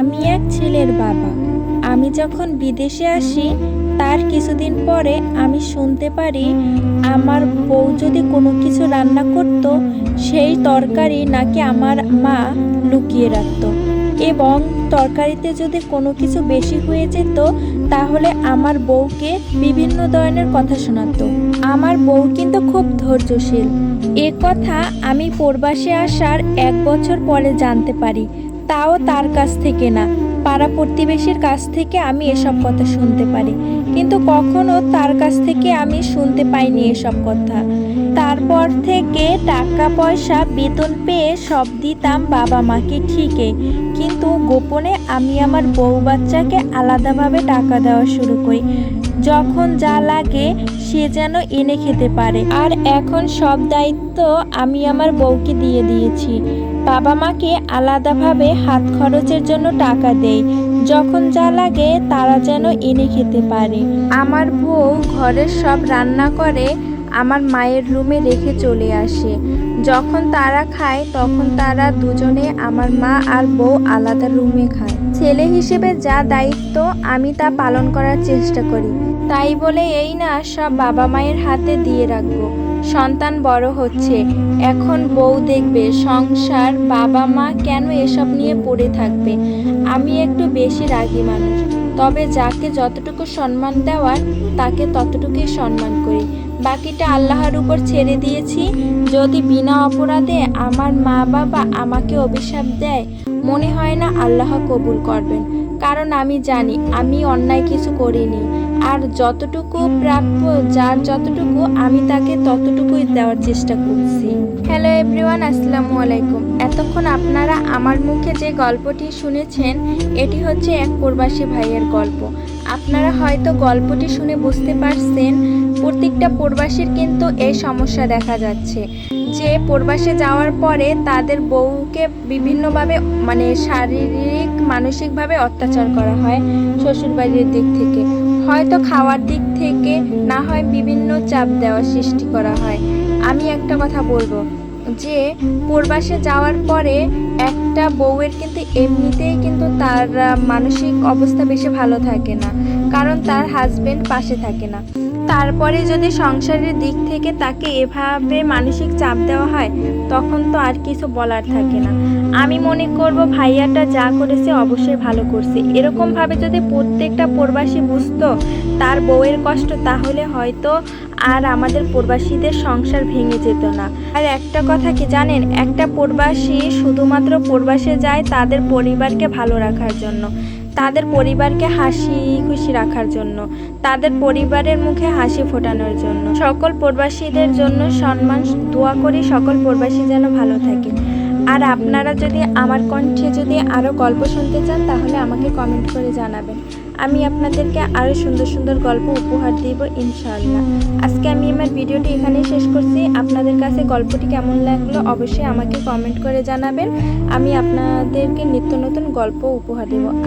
আমি এক ছেলের বাবা। আমি যখন বিদেশে আসি, তার কিছুদিন পরে আমি শুনতে পারি আমার বউ যদি কোনো কিছু রান্না করত, সেই তরকারি নাকি আমার মা লুকিয়ে রাখতো। এবং তরকারিতে যদি কোনো কিছু বেশি হয়ে যেত, তাহলে আমার বউকে বিভিন্ন ধরনের কথা শোনাতো। আমার বউ কিন্তু খুব ধৈর্যশীল। এ কথা আমি প্রবাসে আসার এক বছর পরে জানতে পারি। তাও তার কাছ থেকে না। পাড়া প্রতিবেশীর কাছ থেকে আমি এসব কথা শুনতে পারি। কিন্তু কখনো তার কাছ থেকে আমি শুনতে পাইনি এসব কথা। তারপর থেকে টাকা পয়সা বেতন পেয়ে সব দিতাম বাবা মাকে ঠিকই। কিন্তু গোপনে আমি আমার বউ বাচ্চাকে আলাদাভাবে টাকা দেওয়া শুরু করি। যখন যা লাগে সে যেন এনে খেতে পারে। আর এখন সব দায়িত্ব আমি আমার বউকে দিয়ে দিয়েছি। বাবা মাকে আলাদাভাবে হাত খরচের জন্য টাকা দেয় যখন যা লাগে তারা যেন এনে খেতে পারে। আমার বউ ঘরের সব রান্না করে আমার মায়ের রুমে রেখে চলে আসে। যখন তারা খায়, তখন তারা দুজনে আমার মা আর বউ আলাদা রুমে খায়। ছেলে হিসেবে যা দায়িত্ব, আমি তা পালন করার চেষ্টা করি। তাই বলে এই না, সব বাবা মায়ের হাতে দিয়ে রাখব। সন্তান বড় হচ্ছে। এখন বউ দেখবে, সংসার, বাবা মা কেন এসব নিয়ে পড়ে থাকবে? আমি একটু বেশি রাগী মানুষ। তবে যাকে যতটুকু সম্মান দেওয়ার, তাকে ততটুকুই সম্মান করি। বাকিটা আল্লাহর উপর ছেড়ে দিয়েছি। যদি বিনা অপরাধে আমার মা বাবা আমাকে অভিশাপ দেয়, মনে হয় না আল্লাহ কবুল করবেন। কারণ আমি জানি, আমি অন্যায় কিছু করিনি। আর যতটুকু প্রাপ্য, যার যতটুকু, আমি তাকে ততটুকুই দেওয়ার চেষ্টা করছি। হ্যালো এভরিওয়ান, আসসালামু আলাইকুম। এতক্ষণ আপনারা আমার মুখে যে গল্পটি শুনেছেন, এটি হচ্ছে এক প্রবাসী ভাইয়ের গল্প। আপনারা হয়তো গল্পটি শুনে বুঝতে পারছেন, প্রত্যেকটা প্রবাসীর কিন্তু এই সমস্যা দেখা যাচ্ছে। যে প্রবাসে যাওয়ার পরে তাদের বউকে বিভিন্নভাবে মানে শারীরিক, মানসিকভাবে অত্যাচার করা হয় শ্বশুরবাড়ির দিক থেকে। হয়তো খাওয়ার দিক থেকে না হয় বিভিন্ন চাপ দেওয়ার সৃষ্টি করা হয়। আমি একটা কথা বলব। যে প্রবাসে যাওয়ার পরে একটা বউয়ের কিন্তু এমনিতেই কিন্তু তার মানসিক অবস্থা বেশি ভালো থাকে না। কারণ তার হাজবেন্ড পাশে থাকে না। তারপরে যদি সংসারের দিক থেকে তাকে এভাবে মানসিক চাপ দেওয়া হয়, তখন তো আর কিছু বলার থাকে না। আমি মনে করব ভাইয়াটা যা করেছে অবশ্যই ভালো করছে। এরকমভাবে যদি প্রত্যেকটা প্রবাসী বুঝতো তার বউয়ের কষ্ট, তাহলে হয়তো আর আমাদের প্রবাসীদের সংসার ভেঙে যেত না। আর একটা কথা কি জানেন? একটা প্রবাসী শুধুমাত্র প্রবাসে যায় তাদের পরিবারকে ভালো রাখার জন্য। তাদের পরিবারকে হাসি খুশি রাখার জন্য, তাদের পরিবারের মুখে হাসি ফোটানোর জন্য। সকল প্রবাসীদের জন্য সম্মান, দোয়া করি সকল প্রবাসী যেন ভালো থাকে। আর আপনারা যদি আমার কণ্ঠে যদি আরও গল্প শুনতে চান, তাহলে আমাকে কমেন্ট করে জানাবেন। আমি আপনাদেরকে আরও সুন্দর সুন্দর গল্প উপহার দিব, ইনশাআল্লাহ। আজকে আমি আমার ভিডিওটি এখানেই শেষ করছি। আপনাদের কাছে গল্পটি কেমন লাগল অবশ্যই আমাকে কমেন্ট করে জানাবেন। আমি আপনাদেরকে নিত্য নতুন গল্প উপহার দেব।